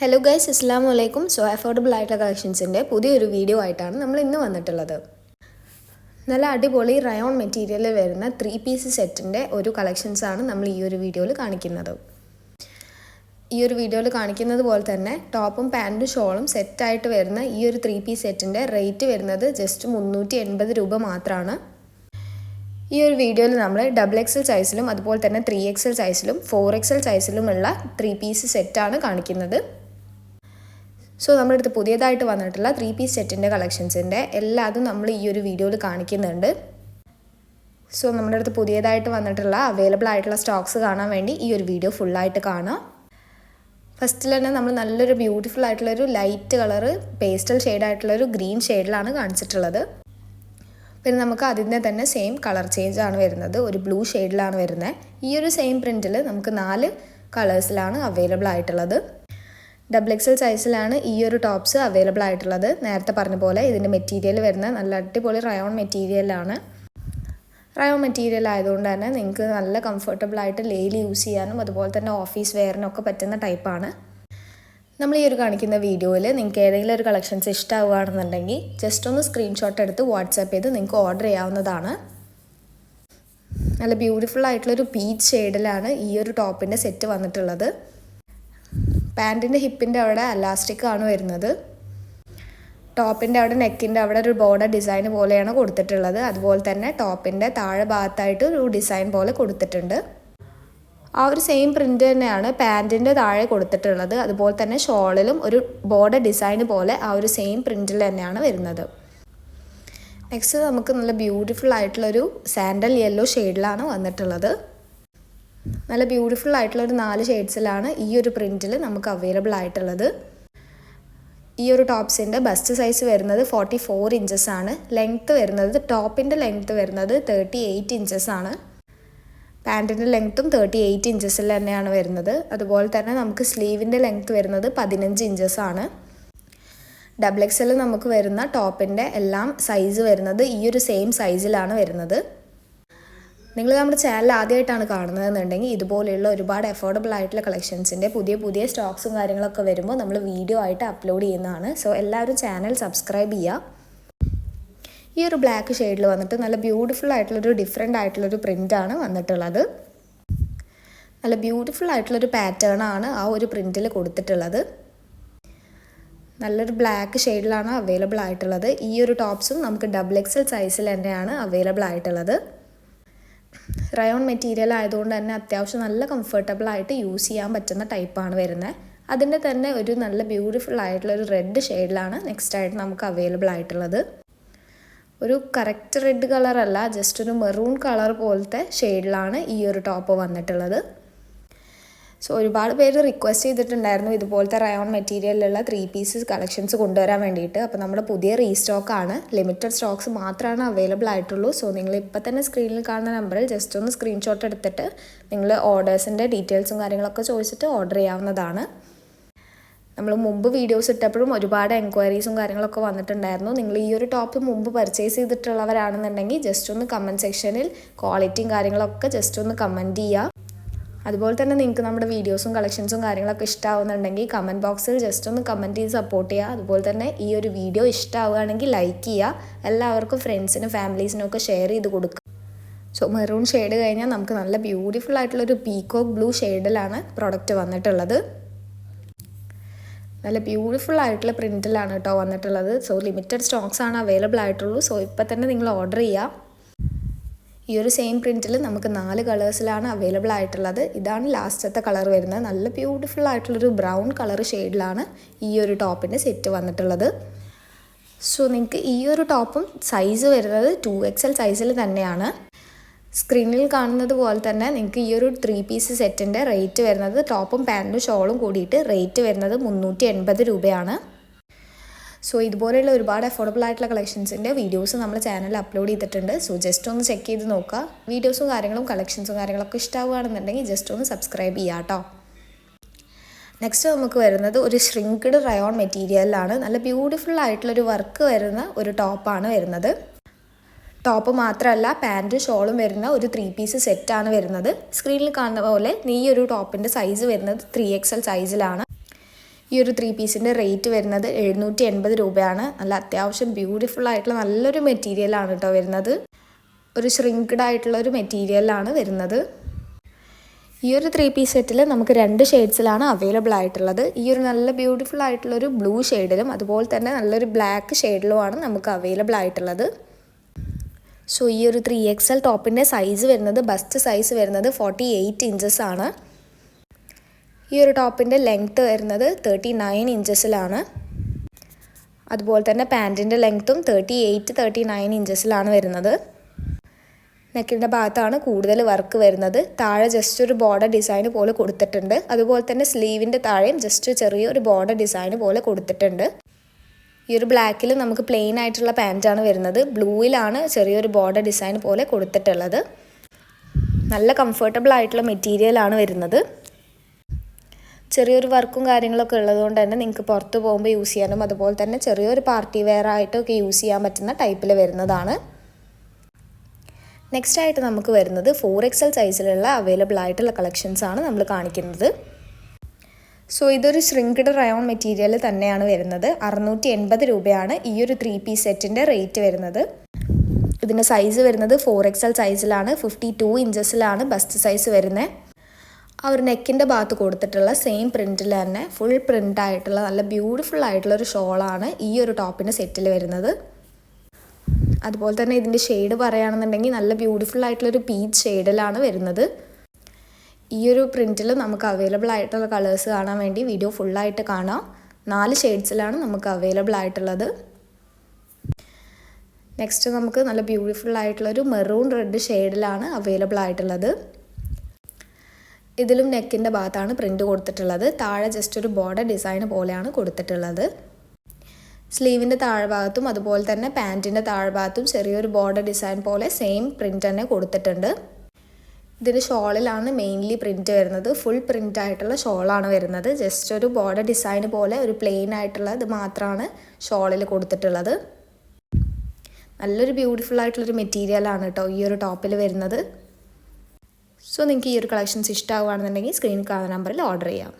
Hello guys അസ്സാം വലൈക്കും so affordable ആയിട്ടുള്ള കളക്ഷൻസിന്റെ പുതിയൊരു വീഡിയോ ആയിട്ടാണ് നമ്മൾ ഇന്ന് വന്നിട്ടുള്ളത്. നല്ല അടിപൊളി റയോൺ മെറ്റീരിയലിൽ വരുന്ന ത്രീ പീസ് സെറ്റിന്റെ ഒരു കളക്ഷൻസാണ് നമ്മൾ ഈ ഒരു വീഡിയോയിൽ കാണിക്കുന്നത്. ഈ ഒരു വീഡിയോയിൽ കാണിക്കുന്നത് പോലെ തന്നെ ടോപ്പും പാന്റും ഷോളും സെറ്റായിട്ട് വരുന്ന ഈ ഒരു ത്രീ പീസ് സെറ്റിന്റെ റേറ്റ് വരുന്നത് ജസ്റ്റ് മുന്നൂറ്റി എൺപത് രൂപ മാത്രമാണ് ഈ ഒരു വീഡിയോയിൽ നമ്മൾ ഡബിൾ എക്സൽ സൈസിലും അതുപോലെ തന്നെ ത്രീ എക്സൽ സൈസിലും ഫോർ എക്സൽ സൈസിലുമുള്ള ത്രീ പീസ് സെറ്റാണ് കാണിക്കുന്നത്. സോ നമ്മുടെ പുതിയതായിട്ട് വന്നിട്ടുള്ള ത്രീ പീസ് സെറ്റിന്റെ കളക്ഷൻസിന്റെ എല്ലാതും നമ്മൾ ഈ ഒരു വീഡിയോയിൽ കാണിക്കുന്നുണ്ട്. സോ നമ്മുടെ അടുത്ത് പുതിയതായിട്ട് വന്നിട്ടുള്ള അവൈലബിൾ ആയിട്ടുള്ള സ്റ്റോക്സ് കാണാൻ വേണ്ടി ഈ ഒരു വീഡിയോ ഫുള്ളായിട്ട് കാണാം. ഫസ്റ്റിൽ തന്നെ നമ്മൾ നല്ലൊരു ബ്യൂട്ടിഫുൾ ആയിട്ടുള്ളൊരു ലൈറ്റ് കളറ് പേസ്റ്റൽ ഷെയ്ഡായിട്ടുള്ളൊരു ഗ്രീൻ ഷെയ്ഡിലാണ് കാണിച്ചിട്ടുള്ളത്. പിന്നെ നമുക്ക് അതിന്റെ തന്നെ സെയിം കളർ ചേഞ്ച് ആണ് വരുന്നത്. ഒരു ബ്ലൂ ഷെയ്ഡിലാണ് വരുന്നത്. ഈ ഒരു സെയിം പ്രിന്റിൽ നമുക്ക് നാല് കളേഴ്സിലാണ് അവൈലബിൾ ആയിട്ടുള്ളത്. ഡബിൾ എക്സൽ സൈസിലാണ് ഈ ഒരു ടോപ്സ് അവൈലബിൾ ആയിട്ടുള്ളത്. നേരത്തെ പറഞ്ഞ പോലെ ഇതിന്റെ മെറ്റീരിയൽ വരുന്ന നല്ല അടിപൊളി റയോൺ മെറ്റീരിയലാണ് റയോൺ മെറ്റീരിയൽ ആയതുകൊണ്ട് തന്നെ നിങ്ങൾക്ക് നല്ല കംഫർട്ടബിൾ ആയിട്ട് ലേയിൽ യൂസ് ചെയ്യാനും അതുപോലെ തന്നെ ഓഫീസ് വെയറിനൊക്കെ പറ്റുന്ന ടൈപ്പാണ് നമ്മൾ ഈ ഒരു കാണിക്കുന്ന വീഡിയോയിൽ നിങ്ങൾക്ക് ഏതെങ്കിലും ഒരു കളക്ഷൻസ് ഇഷ്ടമാവുകയാണെന്നുണ്ടെങ്കിൽ ജസ്റ്റ് ഒന്ന് സ്ക്രീൻഷോട്ട് എടുത്ത് വാട്സാപ്പ് ചെയ്ത് നിങ്ങൾക്ക് ഓർഡർ ചെയ്യാവുന്നതാണ്. നല്ല ബ്യൂട്ടിഫുൾ ആയിട്ടുള്ളൊരു പീച്ച് ഷെയ്ഡിലാണ് ഈ ഒരു ടോപ്പിന്റെ സെറ്റ് വന്നിട്ടുള്ളത്. പാന്റിന്റെ ഹിപ്പിന്റെ അവിടെ അലാസ്റ്റിക് ആണ് വരുന്നത്. ടോപ്പിന്റെ അവിടെ നെക്കിന്റെ അവിടെ ഒരു ബോർഡർ ഡിസൈൻ പോലെയാണ് കൊടുത്തിട്ടുള്ളത്. അതുപോലെ തന്നെ ടോപ്പിന്റെ താഴെ ഭാഗത്തായിട്ട് ഒരു ഡിസൈൻ പോലെ കൊടുത്തിട്ടുണ്ട്. ആ ഒരു സെയിം പ്രിന്റ് തന്നെയാണ് പാന്റിന്റെ താഴെ കൊടുത്തിട്ടുള്ളത്. അതുപോലെ തന്നെ ഷോളിലും ഒരു ബോർഡർ ഡിസൈൻ പോലെ ആ ഒരു സെയിം പ്രിന്റിൽ തന്നെയാണ് വരുന്നത്. നെക്സ്റ്റ് നമുക്ക് നല്ല ബ്യൂട്ടിഫുൾ ആയിട്ടുള്ളൊരു സാൻഡൽ യെല്ലോ ഷെയ്ഡിലാണ് വന്നിട്ടുള്ളത്. നല്ല ബ്യൂട്ടിഫുൾ ആയിട്ടുള്ള ഒരു നാല് ഷെയ്ഡ്സിലാണ് ഈ ഒരു പ്രിന്റിൽ നമുക്ക് അവൈലബിൾ ആയിട്ടുള്ളത്. ഈ ഒരു ടോപ്സിന്റെ ബസ്റ്റ് സൈസ് വരുന്നത് ഫോർട്ടി ഫോർ ഇഞ്ചസ് ആണ്. ലെങ്ത്ത് വരുന്നത് ടോപ്പിന്റെ ലെങ്ത്ത് വരുന്നത് തേർട്ടി എയ്റ്റ് ഇഞ്ചസ് ആണ് പാന്റിന്റെ ലെങ്ത്തും തേർട്ടി എയ്റ്റ് ഇഞ്ചസിൽ തന്നെയാണ് വരുന്നത്. അതുപോലെ തന്നെ നമുക്ക് സ്ലീവിന്റെ ലെങ്ത്ത് വരുന്നത് പതിനഞ്ച് ഇഞ്ചസ് ആണ്. ഡബിൾ എക്സൽ നമുക്ക് വരുന്ന ടോപ്പിന്റെ എല്ലാം സൈസ് വരുന്നത് ഈ ഒരു സെയിം സൈസിലാണ് വരുന്നത്. നിങ്ങൾ നമ്മുടെ ചാനൽ ആദ്യമായിട്ടാണ് കാണുന്നതെന്നുണ്ടെങ്കിൽ ഇതുപോലെയുള്ള ഒരുപാട് അഫോർഡബിൾ ആയിട്ടുള്ള കളക്ഷൻസിന്റെ പുതിയ പുതിയ സ്റ്റോക്സും കാര്യങ്ങളൊക്കെ വരുമ്പോൾ നമ്മൾ വീഡിയോ ആയിട്ട് അപ്ലോഡ് ചെയ്യുന്നതാണ്. സോ എല്ലാവരും ചാനൽ സബ്സ്ക്രൈബ് ചെയ്യുക. ഈ ഒരു ബ്ലാക്ക് ഷെയ്ഡിൽ വന്നിട്ട് നല്ല ബ്യൂട്ടിഫുൾ ആയിട്ടുള്ളൊരു ഡിഫറെന്റ് ആയിട്ടുള്ളൊരു പ്രിന്റാണ് വന്നിട്ടുള്ളത്. നല്ല ബ്യൂട്ടിഫുൾ ആയിട്ടുള്ളൊരു പാറ്റേൺ ആണ് ആ ഒരു പ്രിന്റിൽ കൊടുത്തിട്ടുള്ളത്. നല്ലൊരു ബ്ലാക്ക് ഷെയ്ഡിലാണ് അവൈലബിൾ ആയിട്ടുള്ളത്. ഈ ഒരു ടോപ്സും നമുക്ക് ഡബിൾ എക്സൽ സൈസിൽ തന്നെയാണ് അവൈലബിൾ ആയിട്ടുള്ളത്. റയോൺ മെറ്റീരിയൽ ആയതുകൊണ്ട് തന്നെ അത്യാവശ്യം നല്ല കംഫർട്ടബിൾ ആയിട്ട് യൂസ് ചെയ്യാൻ പറ്റുന്ന ടൈപ്പാണ് വരുന്നത്. അതിന്റെ തന്നെ ഒരു നല്ല ബ്യൂട്ടിഫുൾ ആയിട്ടുള്ള ഒരു റെഡ് ഷെയ്ഡിലാണ് നെക്സ്റ്റ് ആയിട്ട് നമുക്ക് അവൈലബിൾ ആയിട്ടുള്ളത്. ഒരു കറക്റ്റ് റെഡ് കളറല്ല ജസ്റ്റ് ഒരു മെറൂൺ കളർ പോലത്തെ ഷെയ്ഡിലാണ് ഈ ഒരു ടോപ്പ് വന്നിട്ടുള്ളത്. സോ ഒരുപാട് പേര് റിക്വസ്റ്റ് ചെയ്തിട്ടുണ്ടായിരുന്നു ഇതുപോലത്തെ റയോൺ മെറ്റീരിയലിലുള്ള ത്രീ പീസസ് കളക്ഷൻസ് കൊണ്ടുവരാൻ വേണ്ടിയിട്ട്. അപ്പോൾ നമ്മുടെ പുതിയ റീസ്റ്റോക്കാണ് ലിമിറ്റഡ് സ്റ്റോക്സ് മാത്രമാണ് അവൈലബിൾ ആയിട്ടുള്ളൂ. സോ നിങ്ങൾ ഇപ്പോൾ തന്നെ സ്ക്രീനിൽ കാണുന്ന നമ്പറിൽ ജസ്റ്റ് ഒന്ന് സ്ക്രീൻഷോട്ട് എടുത്തിട്ട് നിങ്ങൾ ഓർഡേഴ്സിന്റെ ഡീറ്റെയിൽസും കാര്യങ്ങളൊക്കെ ചോദിച്ചിട്ട് ഓർഡർ ചെയ്യാവുന്നതാണ്. നമ്മൾ മുമ്പ് വീഡിയോസ് ഇട്ടപ്പോഴും ഒരുപാട് എൻക്വയറീസും കാര്യങ്ങളൊക്കെ വന്നിട്ടുണ്ടായിരുന്നു. നിങ്ങൾ ഈ ഒരു ടോപ്പ് മുമ്പ് പർച്ചേസ് ചെയ്തിട്ടുള്ളവരാണെന്നുണ്ടെങ്കിൽ ജസ്റ്റ് ഒന്ന് കമന്റ് സെക്ഷനിൽ ക്വാളിറ്റിയും കാര്യങ്ങളൊക്കെ ജസ്റ്റ് ഒന്ന് കമന്റ് ചെയ്യുക അതുപോലെ തന്നെ നിങ്ങൾക്ക് നമ്മുടെ വീഡിയോസും കളക്ഷൻസും കാര്യങ്ങളൊക്കെ ഇഷ്ടമാവുന്നുണ്ടെങ്കിൽ കമന്റ് ബോക്സിൽ ജസ്റ്റ് ഒന്ന് കമന്റ് ചെയ്ത് സപ്പോർട്ട് ചെയ്യുക. അതുപോലെ തന്നെ ഈ ഒരു വീഡിയോ ഇഷ്ടമാവുകയാണെങ്കിൽ ലൈക്ക് ചെയ്യുക. എല്ലാവർക്കും ഫ്രണ്ട്സിനും ഫാമിലീസിനും ഒക്കെ ഷെയർ ചെയ്ത് കൊടുക്കുക. സോ മെറൂൺ ഷെയ്ഡ് കഴിഞ്ഞാൽ നമുക്ക് നല്ല ബ്യൂട്ടിഫുൾ ആയിട്ടുള്ളൊരു പീകോക്ക് ബ്ലൂ ഷെയ്ഡിലാണ് പ്രൊഡക്റ്റ് വന്നിട്ടുള്ളത്. നല്ല ബ്യൂട്ടിഫുൾ ആയിട്ടുള്ള പ്രിന്റിലാണ് കേട്ടോ വന്നിട്ടുള്ളത്. സോ ലിമിറ്റഡ് സ്റ്റോക്സ് ആണ് അവൈലബിൾ ആയിട്ടുള്ളൂ. സോ ഇപ്പം തന്നെ നിങ്ങൾ ഓർഡർ ചെയ്യുക. ഈ ഒരു സെയിം പ്രിന്റിൽ നമുക്ക് നാല് കളേഴ്സിലാണ് അവൈലബിൾ ആയിട്ടുള്ളത്. ഇതാണ് ലാസ്റ്റത്തെ കളർ വരുന്നത്. നല്ല ബ്യൂട്ടിഫുൾ ആയിട്ടുള്ളൊരു ബ്രൗൺ കളർ ഷെയ്ഡിലാണ് ഈ ഒരു ടോപ്പിന്റെ സെറ്റ് വന്നിട്ടുള്ളത്. സോ നിങ്ങൾക്ക് ഈ ഒരു ടോപ്പും സൈസ് വരുന്നത് ടു എക്സൽ സൈസിൽ തന്നെയാണ്. സ്ക്രീനിൽ കാണുന്നത് പോലെ തന്നെ നിങ്ങൾക്ക് ഈ ഒരു ത്രീ പീസ് സെറ്റിന്റെ റേറ്റ് വരുന്നത് ടോപ്പും പാന്റും ഷോളും കൂടിയിട്ട് റേറ്റ് വരുന്നത് മുന്നൂറ്റി എൺപത് രൂപയാണ്. സോ ഇതുപോലെയുള്ള ഒരുപാട് അഫോർഡബിൾ ആയിട്ടുള്ള കളക്ഷൻസിന്റെ വീഡിയോസ് നമ്മൾ ചാനലിൽ അപ്ലോഡ് ചെയ്തിട്ടുണ്ട്. സോ ജസ്റ്റ് ഒന്ന് ചെക്ക് ചെയ്ത് നോക്കുക. വീഡിയോസും കാര്യങ്ങളും കളക്ഷൻസും കാര്യങ്ങളൊക്കെ ഇഷ്ടമാവുകയാണെന്നുണ്ടെങ്കിൽ ജസ്റ്റ് ഒന്ന് സബ്സ്ക്രൈബ് ചെയ്യാം കേട്ടോ നെക്സ്റ്റ് നമുക്ക് വരുന്നത് ഒരു ഷ്രിങ്ക്ഡ് റയോൺ മെറ്റീരിയലിലാണ് നല്ല ബ്യൂട്ടിഫുൾ ആയിട്ടുള്ളൊരു വർക്ക് വരുന്ന ഒരു ടോപ്പാണ് വരുന്നത്. ടോപ്പ് മാത്രമല്ല പാന്റും ഷോളും വരുന്ന ഒരു ത്രീ പീസ് സെറ്റാണ് വരുന്നത്. സ്ക്രീനിൽ കാണുന്ന പോലെ ഈ ഒരു ടോപ്പിന്റെ സൈസ് വരുന്നത് ത്രീ എക്സൽ സൈസിലാണ് ഈ ഒരു ത്രീ പീസിന്റെ റേറ്റ് വരുന്നത് എഴുന്നൂറ്റി എൺപത് രൂപയാണ്. നല്ല അത്യാവശ്യം ബ്യൂട്ടിഫുൾ ആയിട്ടുള്ള നല്ലൊരു മെറ്റീരിയലാണ് കേട്ടോ വരുന്നത്. ഒരു ഷ്രിങ്ക്ഡ് ആയിട്ടുള്ള ഒരു മെറ്റീരിയലാണ് വരുന്നത്. ഈ ഒരു ത്രീ പീസ് സെറ്റിൽ നമുക്ക് രണ്ട് ഷെയ്ഡ്സിലാണ് അവൈലബിൾ ആയിട്ടുള്ളത്. ഈ ഒരു നല്ല ബ്യൂട്ടിഫുൾ ആയിട്ടുള്ളൊരു ബ്ലൂ ഷെയ്ഡിലും അതുപോലെ തന്നെ നല്ലൊരു ബ്ലാക്ക് ഷെയ്ഡിലുമാണ് നമുക്ക് അവൈലബിൾ ആയിട്ടുള്ളത്. സോ ഈ ഒരു ത്രീ എക്സ് എൽ ടോപ്പിന്റെ സൈസ് വരുന്നത് ബസ്റ്റ് സൈസ് വരുന്നത് ഫോർട്ടി എയ്റ്റ് ഇഞ്ചസ് ആണ്. ഈ ഒരു ടോപ്പിന്റെ ലെങ്ത്ത് വരുന്നത് തേർട്ടി നയൻ ഇഞ്ചസിലാണ് അതുപോലെ തന്നെ പാന്റിന്റെ ലെങ്ത്തും തേർട്ടി എയ്റ്റ് തേർട്ടി നയൻ ഇഞ്ചസിലാണ് വരുന്നത്. നെക്കിന്റെ ഭാഗത്താണ് കൂടുതൽ വർക്ക് വരുന്നത്. താഴെ ജസ്റ്റ് ഒരു ബോർഡർ ഡിസൈൻ പോലെ കൊടുത്തിട്ടുണ്ട്. അതുപോലെ തന്നെ സ്ലീവിന്റെ താഴെയും ജസ്റ്റ് ചെറിയൊരു ബോർഡർ ഡിസൈൻ പോലെ കൊടുത്തിട്ടുണ്ട്. ഈ ഒരു ബ്ലാക്കിൽ നമുക്ക് പ്ലെയിൻ ആയിട്ടുള്ള പാന്റാണ് വരുന്നത്. ബ്ലൂയിലാണ് ചെറിയൊരു ബോർഡർ ഡിസൈൻ പോലെ കൊടുത്തിട്ടുള്ളത്. നല്ല കംഫർട്ടബിൾ ആയിട്ടുള്ള മെറ്റീരിയലാണ് വരുന്നത്. ചെറിയൊരു വർക്കും കാര്യങ്ങളൊക്കെ ഉള്ളതുകൊണ്ട് തന്നെ നിങ്ങൾക്ക് പുറത്ത് പോകുമ്പോൾ യൂസ് ചെയ്യാനും അതുപോലെ തന്നെ ചെറിയൊരു പാർട്ടി വെയർ ആയിട്ടൊക്കെ യൂസ് ചെയ്യാൻ പറ്റുന്ന ടൈപ്പിൽ വരുന്നതാണ്. നെക്സ്റ്റ് ആയിട്ട് നമുക്ക് വരുന്നത് ഫോർ എക്സൽ സൈസിലുള്ള അവൈലബിൾ ആയിട്ടുള്ള കളക്ഷൻസ് ആണ് നമ്മൾ കാണിക്കുന്നത്. സോ ഇതൊരു ശ്രിങ്ക്ഡ് റയോൺ മെറ്റീരിയൽ തന്നെയാണ് വരുന്നത്. അറുന്നൂറ്റി എൺപത് രൂപയാണ് ഈ ഒരു ത്രീ പീസ് സെറ്റിന്റെ റേറ്റ് വരുന്നത്. ഇതിന്റെ സൈസ് വരുന്നത് ഫോർ എക്സൽ സൈസിലാണ് ഫിഫ്റ്റി ടു ഇഞ്ചസിലാണ് ബസ്റ്റ് സൈസ് വരുന്നത്. ആ ഒരു നെക്കിന്റെ ഭാഗത്ത് കൊടുത്തിട്ടുള്ള സെയിം പ്രിന്റിൽ തന്നെ ഫുൾ പ്രിന്റ് ആയിട്ടുള്ള നല്ല ബ്യൂട്ടിഫുൾ ആയിട്ടുള്ള ഒരു ഷോളാണ് ഈ ഒരു ടോപ്പിന്റെ സെറ്റിൽ വരുന്നത്. അതുപോലെ തന്നെ ഇതിന്റെ ഷെയ്ഡ് പറയുകയാണെന്നുണ്ടെങ്കിൽ നല്ല ബ്യൂട്ടിഫുൾ ആയിട്ടുള്ളൊരു പീച്ച് ഷെയ്ഡിലാണ് വരുന്നത്. ഈ ഒരു പ്രിന്റിൽ നമുക്ക് അവൈലബിൾ ആയിട്ടുള്ള കളേഴ്സ് കാണാൻ വേണ്ടി വീഡിയോ ഫുള്ളായിട്ട് കാണാം. നാല് ഷെയ്ഡ്സിലാണ് നമുക്ക് അവൈലബിൾ ആയിട്ടുള്ളത്. നെക്സ്റ്റ് നമുക്ക് നല്ല ബ്യൂട്ടിഫുൾ ആയിട്ടുള്ളൊരു മെറൂൺ റെഡ് ഷെയ്ഡിലാണ് അവൈലബിൾ ആയിട്ടുള്ളത്. ഇതിലും നെക്കിന്റെ ഭാഗത്താണ് പ്രിന്റ് കൊടുത്തിട്ടുള്ളത്. താഴെ ജസ്റ്റ് ഒരു ബോർഡർ ഡിസൈൻ പോലെയാണ് കൊടുത്തിട്ടുള്ളത്. സ്ലീവിന്റെ താഴ്ഭാഗത്തും അതുപോലെ തന്നെ പാന്റിന്റെ താഴ്ഭാഗത്തും ചെറിയൊരു ബോർഡർ ഡിസൈൻ പോലെ സെയിം പ്രിന്റ് തന്നെ കൊടുത്തിട്ടുണ്ട്. ഇതിന് ഷോളിലാണ് മെയിൻലി പ്രിന്റ് വരുന്നത്. ഫുൾ പ്രിന്റ് ആയിട്ടുള്ള ഷോളാണ് വരുന്നത്. ജസ്റ്റ് ഒരു ബോർഡർ ഡിസൈൻ പോലെ ഒരു പ്ലെയിൻ ആയിട്ടുള്ള ഇത് മാത്രമാണ് ഷോളിൽ കൊടുത്തിട്ടുള്ളത്. നല്ലൊരു ബ്യൂട്ടിഫുൾ ആയിട്ടുള്ളൊരു മെറ്റീരിയലാണ് കേട്ടോ ഈ ഒരു ടോപ്പിൽ വരുന്നത്. സോ നിങ്ങൾക്ക് ഈ ഒരു കളക്ഷൻസ് ഇഷ്ടമാവുകയാണെന്നുണ്ടെങ്കിൽ സ്ക്രീനിൽ കാണുന്ന നമ്പറിൽ ഓർഡർ ചെയ്യാം.